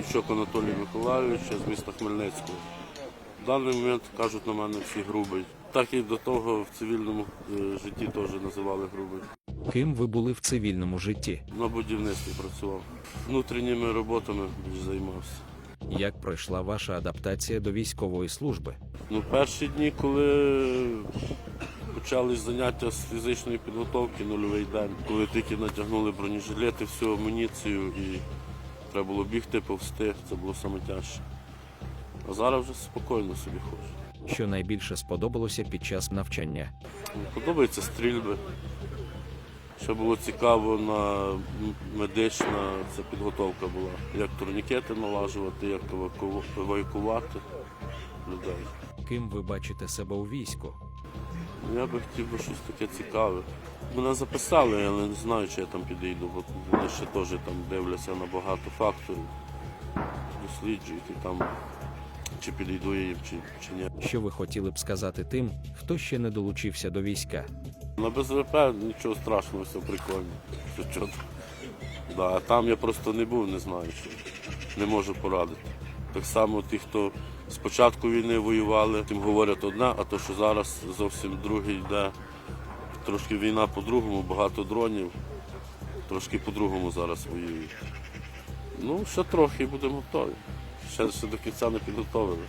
Дівчок Анатолій Миколайович, з міста Хмельницького. В даний момент кажуть на мене всі грубий. Так і до того в цивільному е, житті теж називали грубий. Ким ви були в цивільному житті? На будівництві працював. Внутрішніми роботами займався. Як пройшла ваша адаптація до військової служби? Ну, перші дні, коли почались заняття з фізичної підготовки, нульовий день, коли тільки натягнули бронежилети, всю амуніцію і треба було бігти, повсти, це було саме тяжче. А зараз вже спокійно собі ходжу. Що найбільше сподобалося під час навчання? Ну, Подобаються стрільби. Ще було цікаво на медична ця підготовка була. Як турнікети налажувати, як еваку- евакувати людей. Ким ви бачите себе у війську? Я би хотів би щось таке цікаве. Мене записали, але не знаю, чи я там підійду, бо вони ще теж там дивляться на багато факторів, досліджують і там, чи підійду я їм, чи, чи ні. Що ви хотіли б сказати тим, хто ще не долучився до війська? На БЗВП нічого страшного, все прикольно. Все чітко. Да, а там я просто не був, не знаю, що не можу порадити. Так само ті, хто з початку війни воювали, тим говорять одне, а то, що зараз зовсім друге йде. Трошки війна по-другому, багато дронів, трошки по-другому зараз воюють. Ну, ще трохи будемо готові. Ще, ще до кінця не підготовили.